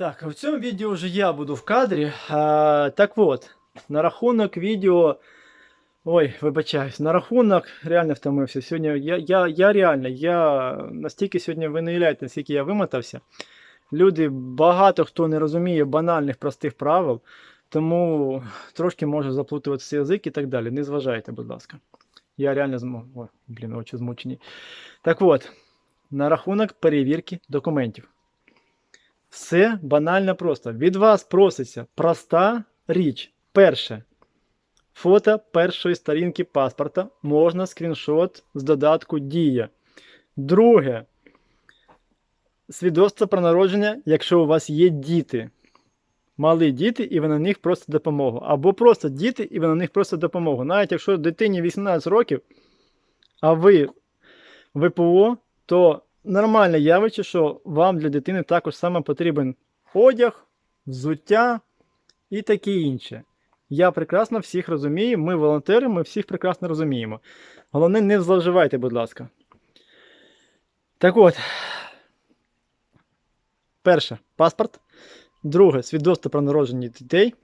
Так, в цьому відео вже я буду в кадрі. А, так от, на рахунок відео. Ой, вибачаюсь, на рахунок реально втомився. Сьогодні я, я, я реально, я настільки сьогодні ви не уявляєте, наскільки я вимотався. Люди, багато хто не розуміє банальних простих правил, тому трошки може заплутуватися язик і так далі. Не зважайте, будь ласка. Я реально змог. Ой, блін, очі змучені. Так от, на рахунок перевірки документів. Все банально просто. Від вас проситься проста річ. Перше. Фото першої сторінки паспорта. Можна скріншот з додатку Дія. Друге. Свідоцтво про народження, якщо у вас є діти. Малі діти, і ви на них просите допомогу. Або просто діти, і ви на них просите допомогу. Навіть якщо дитині 18 років, а ви ВПО, то нормальне явище, що вам для дитини також саме потрібен одяг, взуття і таке інше. Я прекрасно всіх розумію, ми волонтери, ми всіх прекрасно розуміємо. Головне, не зловживайте, будь ласка. Так от, перше паспорт. Друге свідоцтво про народження дітей,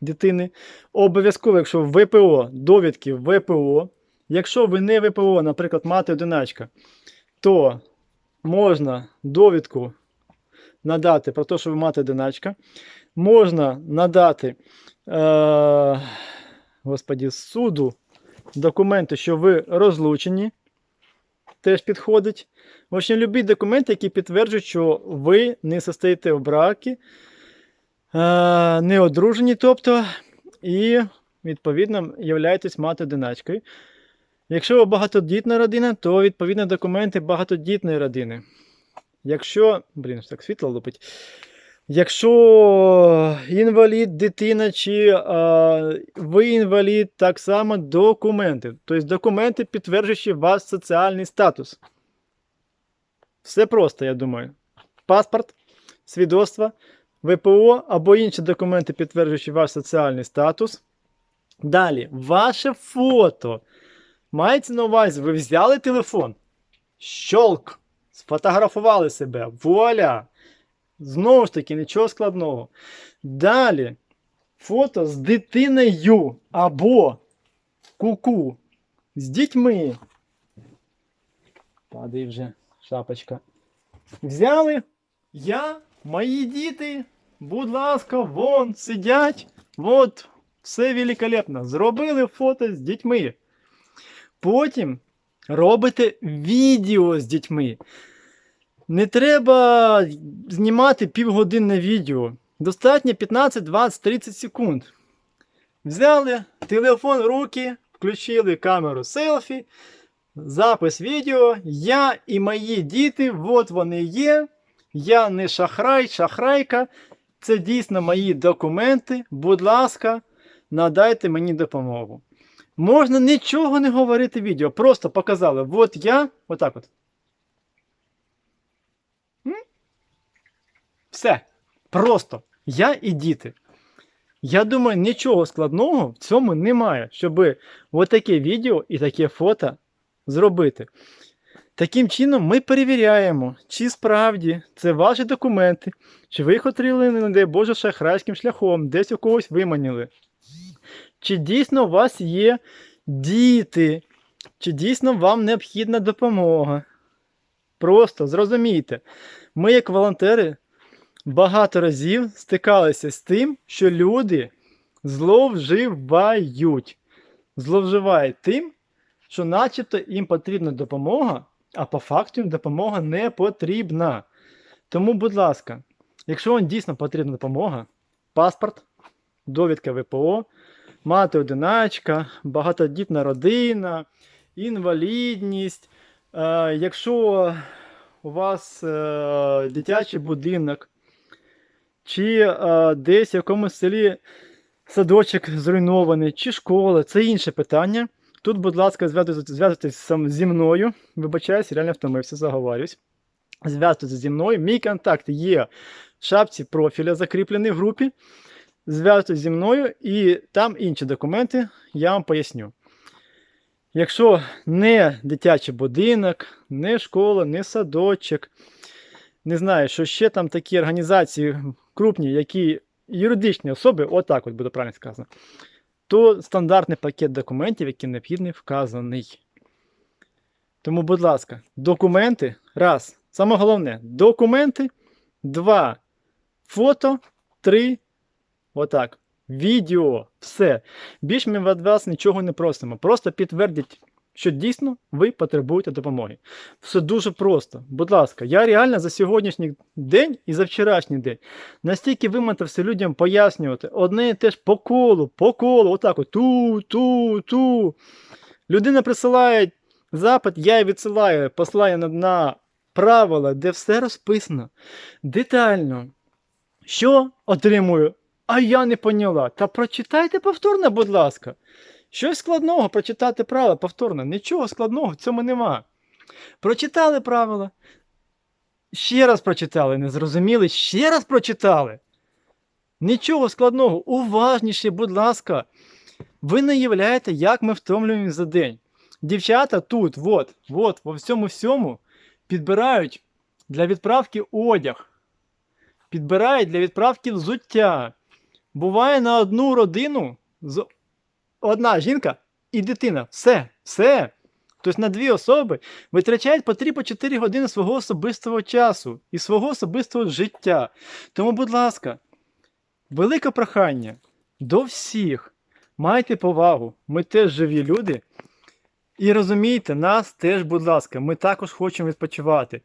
дитини. Обов'язково, якщо ВПО, довідки ВПО. Якщо ви не ВПО, наприклад, мати одиначка, то можна довідку надати про те, що ви мати одиначка. Можна надати е, господі, суду документи, що ви розлучені. Теж підходить. В общем, любі документи, які підтверджують, що ви не состоїте в бракі, е, не одружені, тобто, і, відповідно, являєтесь мати одиначкою. Якщо ви багатодітна родина, то відповідно документи багатодітної родини. Якщо. Блін, так світло лупить. Якщо інвалід, дитина чи а, ви інвалід, так само документи. Тобто документи, підтверджуючи ваш соціальний статус. Все просто, я думаю. Паспорт, свідоцтво, ВПО або інші документи, підтверджуючи ваш соціальний статус. Далі, ваше фото. Мається на увазі, ви взяли телефон, щолк, сфотографували себе, вуаля. Знову ж таки, нічого складного. Далі, фото з дитиною або куку з дітьми. Падає вже шапочка. Взяли. Я, мої діти, будь ласка, вон сидять. От, все великолепно. Зробили фото з дітьми. Потім робите відео з дітьми. Не треба знімати півгодинне відео. Достатньо 15, 20, 30 секунд. Взяли телефон в руки, включили камеру селфі, запис відео. Я і мої діти, от вони є. Я не шахрай, шахрайка. Це дійсно мої документи. Будь ласка, надайте мені допомогу. Можна нічого не говорити в відео. Просто показали. От я, отак от. Все. Просто. Я і діти. Я думаю, нічого складного в цьому немає, щоб отаке відео і таке фото зробити. Таким чином, ми перевіряємо, чи справді це ваші документи, чи ви їх отримали, не дай Боже, шахрайським шляхом, десь у когось виманили. Чи дійсно у вас є діти, чи дійсно вам необхідна допомога. Просто зрозумійте, ми, як волонтери, багато разів стикалися з тим, що люди зловживають. Зловживають тим, що начебто їм потрібна допомога, а по факту їм допомога не потрібна. Тому, будь ласка, якщо вам дійсно потрібна допомога, паспорт, довідка ВПО, мати одиначка, багатодітна родина, інвалідність. Е, якщо у вас е, дитячий будинок, чи е, десь в якомусь селі садочок зруйнований, чи школа, це інше питання. Тут, будь ласка, зв'язуйтесь зі мною. Вибачаюсь, реально втомився, заговорюсь. Зв'язуйтесь зі мною. Мій контакт є в шапці профіля, закріплений в групі. Зв'язуйтесь зі мною і там інші документи я вам поясню. Якщо не дитячий будинок, не школа, не садочок, не знаю, що ще там такі організації крупні, які юридичні особи, отак от буде правильно сказано, то стандартний пакет документів, який необхідний, вказаний. Тому, будь ласка, документи. Раз. Саме головне документи. Два. Фото. Три. Отак. Відео. Все. Більш ми від вас нічого не просимо. Просто підтвердіть, що дійсно ви потребуєте допомоги. Все дуже просто. Будь ласка, я реально за сьогоднішній день і за вчорашній день настільки вимотався людям пояснювати одне і те ж по колу, по колу, отак от ту, ту, ту. Людина присилає запит, я їй відсилаю послання на, на правила, де все розписано детально. Що отримую? А я не поняла. Та прочитайте повторно, будь ласка. Щось складного прочитати правила повторно. Нічого складного в цьому нема. Прочитали правила. Ще раз прочитали, не зрозуміли, ще раз прочитали. Нічого складного, уважніше, будь ласка. Ви не уявляєте, як ми втомлюємося за день. Дівчата тут, от, от, во всьому всьому підбирають для відправки одяг. Підбирають для відправки взуття. Буває на одну родину з одна жінка і дитина. Все, все. Тобто на дві особи витрачають по 3-4 години свого особистого часу і свого особистого життя. Тому, будь ласка, велике прохання до всіх. Майте повагу, ми теж живі люди. І розумійте, нас теж, будь ласка, ми також хочемо відпочивати.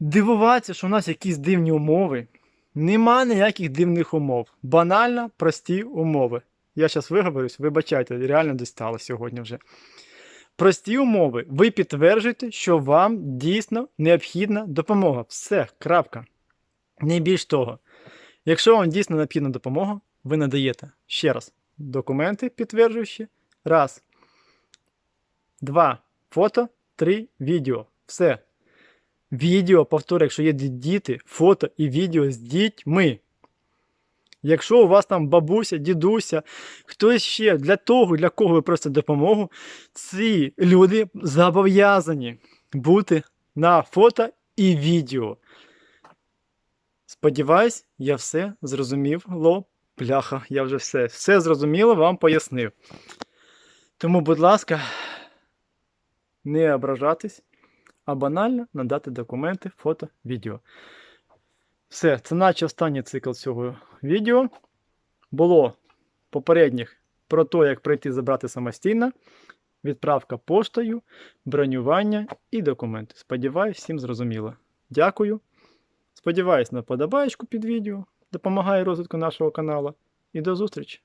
Дивуватися, що у нас якісь дивні умови. Нема ніяких дивних умов. Банально прості умови. Я зараз виговорюсь, вибачайте, реально дістало сьогодні вже. Прості умови. Ви підтверджуєте, що вам дійсно необхідна допомога. Все, крапка. Не більш того. Якщо вам дійсно необхідна допомога, ви надаєте ще раз документи, підтверджуючи. Раз. Два. Фото. Три. Відео. Все. Відео, повторю, якщо є діти, фото і відео з дітьми. Якщо у вас там бабуся, дідуся, хтось ще для того, для кого ви просите допомогу, ці люди зобов'язані бути на фото і відео. Сподіваюсь, я все зрозумів. Ло, пляха, я вже все, все зрозуміло, вам пояснив. Тому, будь ласка, не ображатись, а банально надати документи, фото, відео. Все, це наче останній цикл цього відео. Було попередніх про те, як прийти забрати самостійно, відправка поштою, бронювання і документи. Сподіваюсь, всім зрозуміло. Дякую. Сподіваюсь на подобаєчку під відео. Допомагає розвитку нашого каналу. І до зустрічі!